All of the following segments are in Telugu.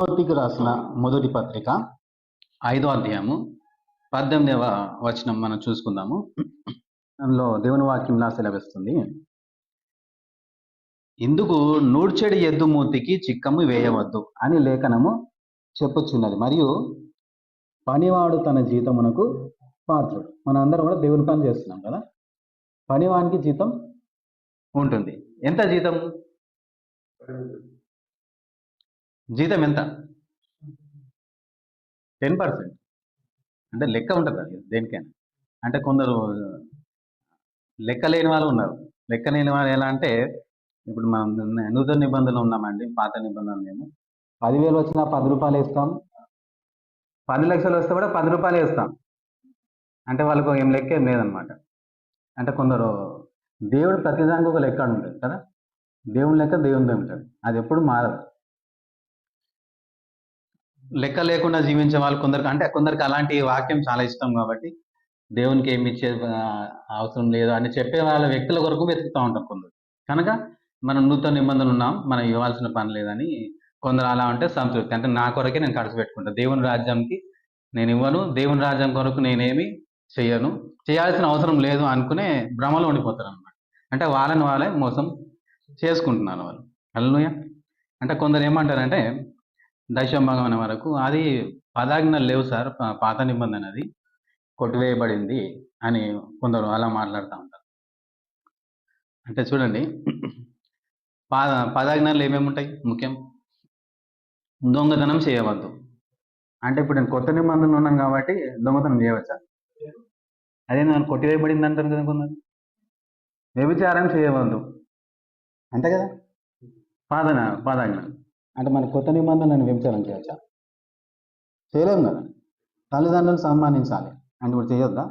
తిమోతికి రాసిన మొదటి పత్రిక ఐదో అధ్యాయము పద్దెనిమిదవ వచనం మనం చూసుకుందాము. అందులో దేవుని వాక్యం నా సెలవిస్తుంది ఇందుకు నూడ్చెడి ఎద్దు మూతికి చిక్కము వేయవద్దు అని లేఖనము చెప్పుచున్నది. మరియు పనివాడు తన జీతమునకు పాత్రుడు. మన అందరం కూడా దేవుని పని చేస్తున్నాం కదా? పనివానికి జీతం ఉంటుంది. ఎంత జీతం? జీతం ఎంత? Ten percent. అంటే లెక్క ఉంటుంది అది దేనికైనా. అంటే కొందరు లెక్క లేని వాళ్ళు ఉన్నారు. లెక్క లేని వాళ్ళు ఎలా అంటే ఇప్పుడు మనం నూతన నిబంధనలు ఉన్నామండి పాత నిబంధనలు మేము. పదివేలు వచ్చినా పది రూపాయలు వేస్తాం. పది లక్షలు వస్తే కూడా పది రూపాయలు వేస్తాం. అంటే వాళ్ళకు ఏం లెక్క ఏం లేదనమాట. అంటే కొందరు దేవుడు ప్రతిదానికి ఒక లెక్క ఉంటుంది కదా. దేవుని లెక్క దేవుని ఉంటుంది అది ఎప్పుడు మారదు. లెక్క లేకుండా జీవించే వాళ్ళు కొందరికి అంటే కొందరికి అలాంటి వాక్యం చాలా ఇష్టం కాబట్టి దేవునికి ఏమి ఇచ్చే అవసరం లేదు అని చెప్పే వాళ్ళ వ్యక్తుల కొరకు వెతుకుతూ ఉంటాం కొందరు. కనుక మనం నూతన నిబంధనలు ఉన్నాం మనం ఇవ్వాల్సిన పని లేదని కొందరు అలా ఉంటే సంతృప్తి. అంటే నా కొరకే నేను ఖర్చు పెట్టుకుంటాను దేవుని రాజ్యంకి నేను ఇవ్వను దేవుని రాజ్యం కొరకు నేనేమి చేయను చేయాల్సిన అవసరం లేదు అనుకునే భ్రమలో ఉండిపోతారు అనమాట అంటే వాళ్ళని వాళ్ళే మోసం చేసుకుంటున్నారు వాళ్ళు. అల్లుయ అంటే కొందరు ఏమంటారంటే దశంభాగం వరకు. అది పదాజ్ఞలు లేవు సార్. పాత నిబంధన అది. కొట్టివేయబడింది అని కొందరు అలా మాట్లాడుతూ ఉంటారు. అంటే చూడండి. పాద పదాజ్ఞలు ఏమేమి ఉంటాయి? ముఖ్యం. దొంగతనం చేయవద్దు. అంటే ఇప్పుడు నేను కొత్త నిబంధనలు ఉన్నాను కాబట్టి దొంగతనం చేయవచ్చా? అదే నన్ను కొట్టివేయబడింది అంటారు కదా కొందరు. వ్యభిచారం చేయవద్దు. అంతే కదా? పాదన పాదాజ్ఞ అంటే మన కొత్త నిబంధనలను విభజనం చేయొచ్చా? చేయలేము కదా. తల్లిదండ్రులను సన్మానించాలి. అంటే ఇప్పుడు చేయొద్దా?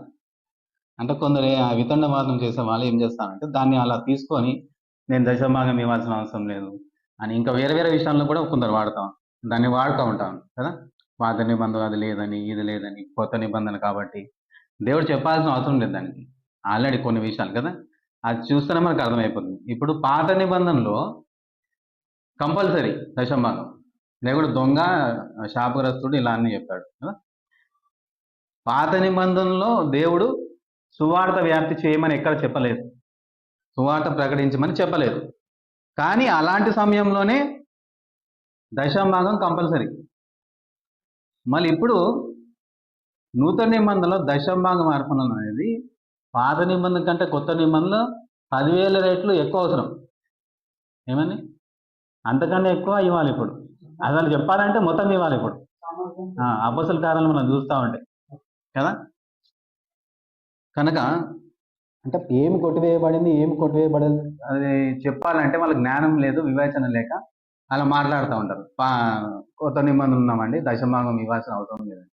అంటే కొందరు ఏ- ఆ వితండవాదం చేసే వాళ్ళు ఏం చేస్తారంటే దాన్ని అలా తీసుకొని నేను దశభాగం ఇవ్వాల్సిన అవసరం లేదు అని ఇంకా వేరే వేరే విషయాల్లో కూడా కొందరు వాడతాం దాన్ని వాడుతూ ఉంటాం కదా? పాత నిబంధన అది లేదని ఇది లేదని కొత్త నిబంధన కాబట్టి. దేవుడు చెప్పాల్సిన అవసరం లేదు దానికి. ఆల్రెడీ కొన్ని విషయాలు కదా. అది చూస్తేనే మనకు అర్థమైపోతుంది. ఇప్పుడు పాత నిబంధనలో కంపల్సరీ దశభాగం లేకుంటే దొంగ శాపగ్రస్తుడు ఇలా అని చెప్పాడు కదా. పాత నిబంధనలో దేవుడు సువార్త వ్యాప్తి చేయమని ఎక్కడ చెప్పలేదు. సువార్త ప్రకటించమని చెప్పలేదు. కానీ అలాంటి సమయంలోనే దశభాగం కంపల్సరీ. మళ్ళీ ఇప్పుడు నూతన నిబంధనలో దశభాగం అర్పణ అనేది పాత నిబంధన కంటే కొత్త నిబంధనలో పదివేల రేట్లు ఎక్కువ అవసరం. ఏమని అంతకన్నా ఎక్కువ ఇవ్వాలి ఇప్పుడు. అసలు చెప్పాలంటే మొత్తం ఇవ్వాలి ఇప్పుడు. అబ్బసల కారణాలు మనం చూస్తూ ఉంటాయి కదా? కనుక అంటే ఏమి కొట్టివేయబడింది ఏమి కొట్టివేయబడింది అది చెప్పాలంటే వాళ్ళకి జ్ఞానం లేదు వివేచన లేక అలా మాట్లాడుతూ ఉంటారు. పా కొత్త నిబంధనలు ఉన్నామండి దశభాగం ఇవ్వాల్సిన అవసరం లేదు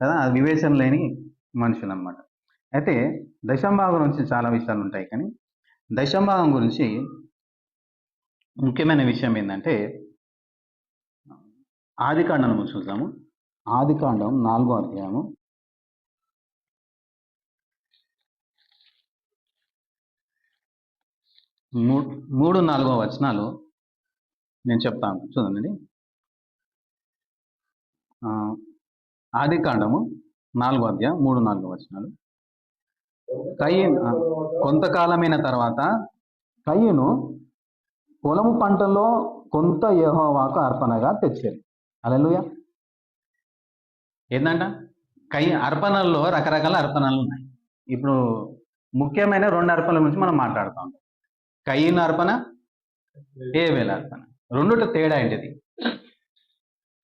కదా? అది వివేచన లేని మనుషులు అనమాట అయితే దశంభాగం నుంచి చాలా విషయాలు ఉంటాయి కానీ దశంభాగం గురించి ముఖ్యమైన విషయం ఏంటంటే ఆదికాండం చూద్దాము. ఆదికాండం నాలుగో అధ్యాయము. మూ- మూడు నాలుగో వచనాలు నేను చెప్తాను చూడండి. ఆదికాండము ఆది కాండము నాలుగో అధ్యాయం మూడు నాలుగో వచనాలు. కయ్యను కొంతకాలమైన తర్వాత కయ్యను పొలము పంటలో కొంత యహోవాకు అర్పణగా తెచ్చేది. అలెలుయ ఏంటంట కై అర్పణల్లో రకరకాల అర్పణలు ఉన్నాయి ఇప్పుడు ముఖ్యమైన రెండు అర్పణల గురించి మనం మాట్లాడుతూ. ఉంటాం కయ్యిన అర్పణ ఏవేల అర్పణ. రెండుట తేడా ఏంటిది?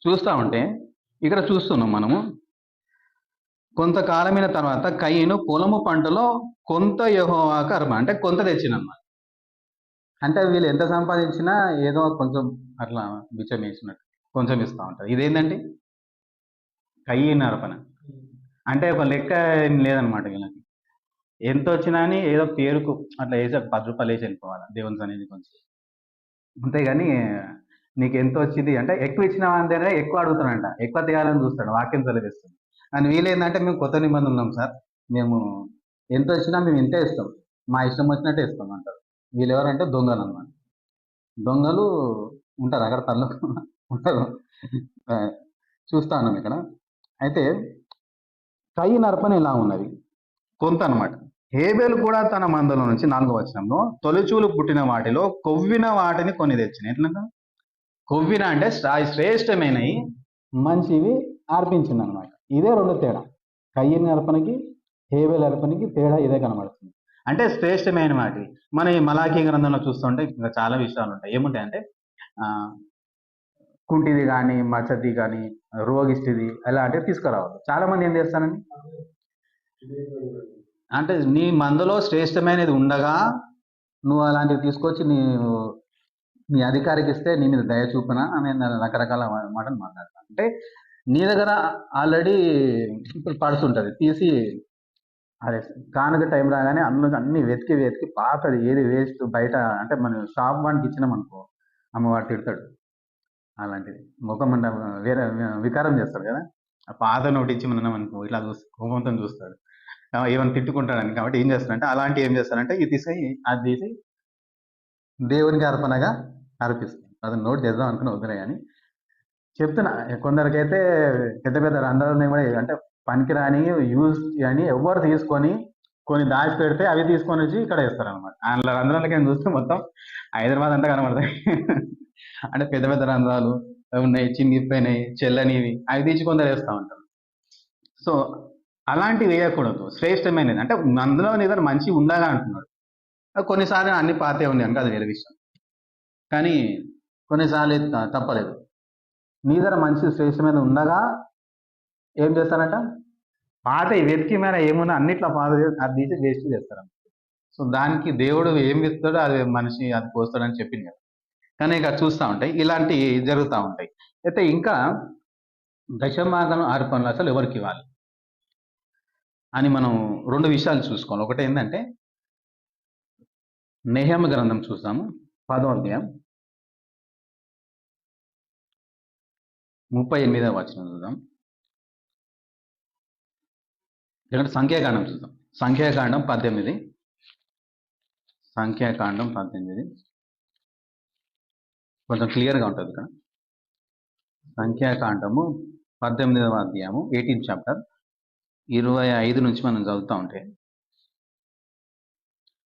చూస్తా ఉంటే ఇక్కడ చూస్తున్నాం మనము. కొంతకాలమైన తర్వాత కయ్యను పొలము పంటలో కొంత యహోవాకు అర్పణ అంటే కొంత తెచ్చినమాట అంటే వీళ్ళు ఎంత సంపాదించినా ఏదో కొంచెం అట్లా బిచ్చం వేసినట్టు కొంచెం ఇస్తూ ఉంటారు. ఇదేంటంటే కయ్యి నరపన. అంటే ఒక లెక్క ఏం లేదనమాట వీళ్ళకి. ఎంత వచ్చినా అని ఏదో పేరుకు అట్లా వేసి ఒక పది రూపాయలు వేసి వెళ్ళిపోవాలి. దేవుని అనేది కొంచెం. అంతేగాని నీకు ఎంత వచ్చింది అంటే ఎక్కువ ఇచ్చిన దగ్గర ఎక్కువ అడుగుతాడంట. ఎక్కువ తీయాలని చూస్తాడు. వాక్యం చదివిస్తుంది అని వీలేందంటే మేము కొత్త నిబంధనలు ఉన్నాం సార్. మేము ఎంత వచ్చినా మేము ఇంతే ఇస్తాం. మా ఇష్టం వచ్చినట్టే ఇస్తాం అంటారు. వీళ్ళు ఎవరంటే దొంగలు అన్నమాట. దొంగలు ఉంటారు అక్కడ పనులు ఉంటారు. చూస్తాను చూస్తా ఇక్కడ. అయితే కయ్యి నర్పణ ఇలా ఉన్నది? కొంత అన్నమాట. హేబేలు కూడా తన మందలో నుంచి నాలుగో వచనంలో తొలిచూలు పుట్టిన వాటిలో కొవ్విన వాటిని కొన్ని తెచ్చిన ఎట్లా? కొవ్విన అంటే శ్రేష్టమైనవి మంచివి అర్పించింది అనమాట ఇదే రెండు తేడా. కయ్యని అర్పణకి హేబేల్ అర్పణకి తేడా ఇదే కనబడుతుంది. అంటే శ్రేష్టమైన వాటి మన ఈ మలాఖీ గ్రంథంలో చూస్తుంటే ఇంకా చాలా విషయాలు ఉంటాయి. ఏముంటాయి అంటే కుంటిది కానీ మచ్చది కానీ రోగిష్టిది అలాంటివి తీసుకురావద్దు. చాలా మంది ఏం చేస్తారండి? అంటే నీ మందులో శ్రేష్టమైనది ఉండగా నువ్వు అలాంటివి తీసుకొచ్చి నీ నీ అధికారికి ఇస్తే నీ మీద దయ చూపన నేను రకరకాల మాటను మాటలు మాట్లాడతాను అంటే నీ దగ్గర ఆల్రెడీ ఇప్పుడు పర్స్ తీసి అదే కానుక టైం రాగానే అందులో అన్ని వెతికి వెతికి పాతది ఏది వేస్ట్ బయట అంటే మనం షాప్ వానికి ఇచ్చినాం అనుకో అమ్మవాడు తిడతాడు. అలాంటిది. ముఖం అంటే వేరే వికారం చేస్తాడు కదా. ఆ పాత నోటి ఇచ్చి మనం అనుకో ఇట్లా చూసి కోపంతో చూస్తాడు. ఏమైనా తిట్టుకుంటాడని కాబట్టి ఏం చేస్తాడంటే అలాంటి ఏం చేస్తాడంటే ఇది తీసి అది తీసి దేవునికి అర్పణగా అర్పిస్తాడు. అది నోట్ చేద్దాం అనుకుని వద్దులే కానీ చెప్తున్నా కొందరికైతే పెద్ద పెద్ద రంధ్రాలు ఉన్నాయి కూడా అంటే పనికిరాని యూజ్ అని ఎవరు తీసుకొని కొన్ని దాచి పెడితే అవి తీసుకొని వచ్చి ఇక్కడ వేస్తారు అనమాట అందులో రంధ్రాలకి చూస్తే మొత్తం హైదరాబాద్ అంతా కనబడతాయి. అంటే పెద్ద పెద్ద రంధ్రాలు అవి ఉన్నాయి చిన్నిపోయినాయి చెల్లనివి అవి తీసి కొందరు వేస్తూ ఉంటారు. సో అలాంటివి వేయకూడదు. శ్రేష్టమైనది. అంటే అందులో ఏదైనా దగ్గర మంచి ఉండగా అంటున్నాడు కొన్నిసార్లు అన్ని పాతే ఉన్నాయి అంటే అది వేరే విషయం. కానీ కొన్నిసార్లు తప్పలేదు. నీ దగ్గర మంచి శ్రేష్టమైన ఉండగా ఏం చేస్తారంట? పాత వెతికి మీద ఏమున్నా అన్నిట్లో పాత అది తీసి వేస్ట్ చేస్తారు సో దానికి దేవుడు ఏం ఇస్తాడో అది మనిషి అది పోస్తాడని చెప్పింది కదా. కానీ ఇక చూస్తూ ఉంటాయి. ఇలాంటివి జరుగుతూ ఉంటాయి. అయితే ఇంకా దశమాగం అర్పణలు అసలు ఎవరికి ఇవ్వాలి? అని మనం రెండు విషయాలు చూసుకోవాలి. ఒకటి ఏంటంటే నేహమ గ్రంథం చూస్తాము. పదో అధ్యాయం. ముప్పై ఎనిమిదవ వచనం చూద్దాం. ఇక్కడ సంఖ్యాకాండం చూద్దాం. సంఖ్యాకాండం పద్దెనిమిది. సంఖ్యాకాండం పద్దెనిమిది. కొంచెం క్లియర్గా ఉంటుంది ఇక్కడ. సంఖ్యాకాండము పద్దెనిమిదవ అధ్యాయము ఎయిటీన్ చాప్టర్. ఇరవై ఐదు నుంచి మనం చదువుతూ ఉంటే.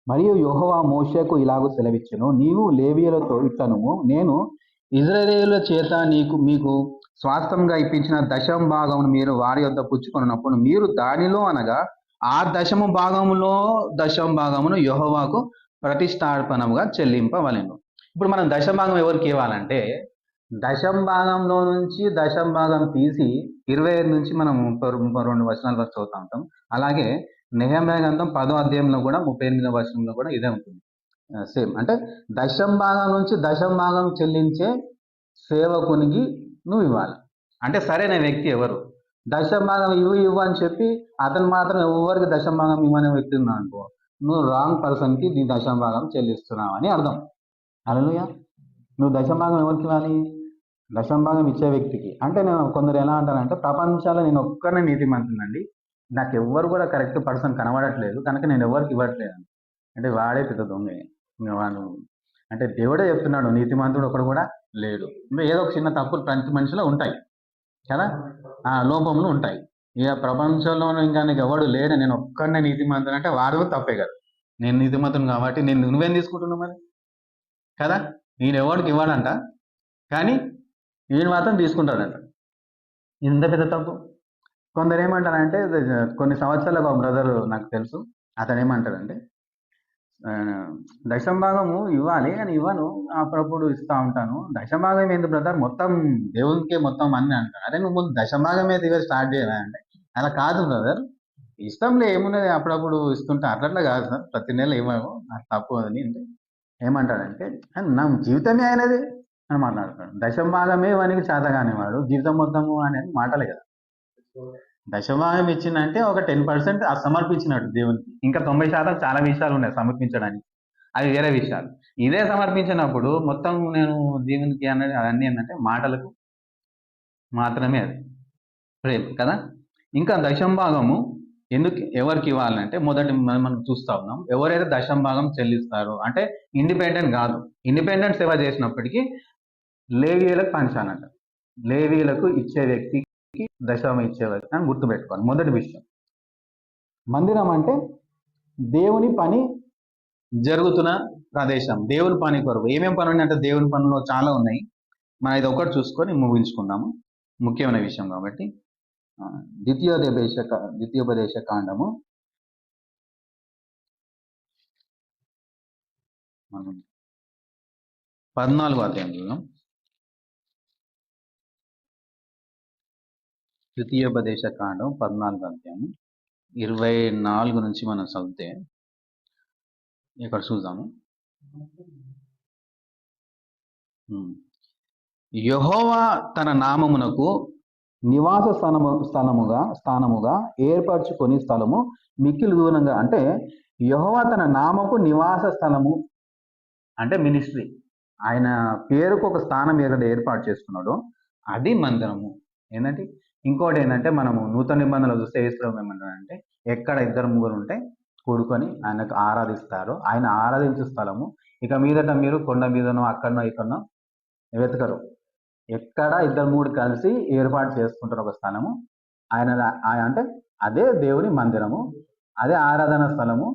మరియు యోహవా మోషకు ఇలాగూ సెలవిచ్చును నీవు లేవియలతో ఇట్లనుము నేను ఇజ్రాయేలుల చేత నీకు మీకు స్వాస్థంగా ఇప్పించిన దశం భాగమును మీరు వారి వద్ద పుచ్చుకున్నప్పుడు మీరు దానిలో అనగా ఆ దశమ భాగములో దశం భాగమును యహోవాకు ప్రతిష్టార్పణముగా చెల్లింపవలను. ఇప్పుడు మనం దశం భాగం ఎవరికి ఇవ్వాలంటే దశం భాగంలో నుంచి దశం భాగం తీసి ఇరవై ఐదు నుంచి మనం ముప్పై రెండు వచనాల వరకు చదువుతా ఉంటాం. అలాగే నెహమ్యా గ్రంథం పదో అధ్యాయంలో కూడా ముప్పై ఎనిమిదో వచనంలో కూడా ఇదే ఉంటుంది. సేమ్. అంటే దశం భాగం నుంచి దశం భాగం చెల్లించే సేవకునికి నువ్వు ఇవ్వాలి. అంటే సరైన వ్యక్తి ఎవరు? దశభాగం ఇవ్వు ఇవ్వు అని చెప్పి అతను మాత్రం ఎవరికి దశభాగం ఇవ్వని వ్యక్తి ఉన్నావు అనుకో నువ్వు రాంగ్ పర్సన్కి నీ దశభాగం చెల్లిస్తున్నావు అని అర్థం. అలలుయ నువ్వు దశభాగం ఎవరికి ఇవ్వాలి? దశభాగం ఇచ్చే వ్యక్తికి. అంటే నేను కొందరు ఎలా అంటానంటే ప్రపంచంలో నేను ఒక్కనే నీతిమంతునండి నాకు ఎవ్వరు కూడా కరెక్ట్ పర్సన్ కనబడట్లేదు. కనుక నేను ఎవరికి ఇవ్వట్లేదు అంటే వాడే పెద్ద దొంగ. వాడు అంటే దేవుడే చెప్తున్నాడు నీతిమంతుడు ఒకడు కూడా లేడు. ఏదో ఒక చిన్న తప్పులు ప్రతి మనిషిలో ఉంటాయి. కదా? ఆ లోపములు ఉంటాయి. ఇక ప్రపంచంలో ఇంకా నీకు ఎవడు లేడు నేను ఒక్కడనే నీతిమంతుడు అంటే వాడు తప్పే కదా. నేను నీతిమంతుడు కాబట్టి నేను నువ్వేం తీసుకుంటున్నావు మరి? కదా? నేను ఎవరికి ఇవ్వడంట కానీ నేను మాత్రం తీసుకుంటాడంట. ఇంత పెద్ద తప్పు. కొందరు ఏమంటారంటే కొన్ని సంవత్సరాలకు ఒక బ్రదర్ నాకు తెలుసు. అతను ఏమంటాడంటే ఆ, భాగము ఇవ్వాలి అని ఇవ్వను. అప్పుడప్పుడు ఇస్తా ఉంటాను. దశభాగం ఏంది బ్రదర్ మొత్తం దేవునికే మొత్తం అన్ని అంటారు. అరే నువ్వు ముందు దశభాగం భాగం ఇవే స్టార్ట్ చేయాలి అంటే? అలా కాదు బ్రదర్ ఇష్టంలో ఏమున్నది? అప్పుడప్పుడు ఇస్తుంటా. అట్లట్లా కాదు సార్ ప్రతి నెల ఇవ్వము నాకు తప్పు అని అంటే ఏమంటాడంటే నా జీవితమే ఆయనది అని మాట్లాడతాడు. దశభాగమే వానికి చేత కానివాడు జీవితం మొత్తము అనేది మాటలే కదా. దశభాగం ఇచ్చిందంటే ఒక టెన్ పర్సెంట్ సమర్పించినట్టు దేవునికి. ఇంకా తొంభై శాతం చాలా విషయాలు ఉన్నాయి సమర్పించడానికి. అవి వేరే విషయాలు. ఇదే సమర్పించినప్పుడు మొత్తం నేను దేవునికి అనేది అవన్నీ ఏంటంటే మాటలకు మాత్రమే అది. ప్రేమ కదా? ఇంకా దశం భాగము ఎందుకు ఎవరికి ఇవ్వాలంటే మొదటి మనం మనం చూస్తా ఉన్నాం. ఎవరైతే దశం భాగం చెల్లిస్తారో అంటే ఇండిపెండెంట్ కాదు. ఇండిపెండెంట్ సేవ చేసినప్పటికీ లేవీలకు పంచాలంట. లేవీలకు ఇచ్చే వ్యక్తి వ్యక్తికి దశమ ఇచ్చే వ్యక్తి అని గుర్తుపెట్టుకోవాలి మొదటి విషయం. మందిరం అంటే దేవుని పని జరుగుతున్న ప్రదేశం. దేవుని పని కొరకు. ఏమేం పని ఉన్నాయి అంటే దేవుని పనులు చాలా ఉన్నాయి. మనం ఇది ఒకటి చూసుకొని ముగించుకుందాము. ముఖ్యమైన విషయం కాబట్టి. ఆ, ద్వితీయోపదేశ కా- ద్వితీయోపదేశ కాండము మనం పద్నాలుగు అధ్యాయంలో తృతీయోపదేశ కాండం పద్నాలుగు అధ్యాయం ఇరవై నాలుగు నుంచి మనం చదివితే ఇక్కడ చూద్దాము. యహోవా తన నామమునకు నివాస స్థానము స్థానముగా స్థానముగా ఏర్పరచుకొని స్థలము మిక్కిలి దూరంగా అంటే యహోవా తన నామకు నివాస స్థలము అంటే మినిస్ట్రీ. ఆయన పేరుకు ఒక స్థానం ఎక్కడ ఏర్పాటు చేసుకున్నాడు. అది మందిరము. ఏంటంటే ఇంకోటి ఏంటంటే మనము నూతన నిబంధనలు చూస్తే ఏసుప్రభు ఏమంటారంటే ఎక్కడ ఇద్దరు ముగ్గురు ఉంటే కూడుకొని ఆయనకు ఆరాధిస్తారు. ఆయన ఆరాధించే స్థలము. ఇక మీదట మీరు కొండ మీదనో అక్కడనో ఇక్కడనో వెతకరు. ఎక్కడ ఇద్దరు మూడు కలిసి ఏర్పాటు చేసుకుంటారు ఒక స్థలము ఆయన ఆయన అంటే అదే దేవుని మందిరము అదే ఆరాధన స్థలము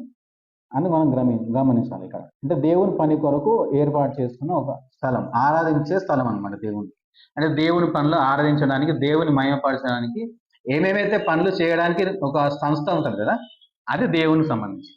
అని మనం గమని గమనించాలి ఇక్కడ. అంటే దేవుని పని కొరకు ఏర్పాటు చేసుకున్న ఒక స్థలం ఆరాధించే స్థలం అనమాట దేవుని అంటే దేవుని పనులు ఆరాధించడానికి దేవుని మయపరచడానికి ఏమేమైతే పనులు చేయడానికి ఒక సంస్థ ఉంటుంది కదా అది దేవునికి సంబంధించి.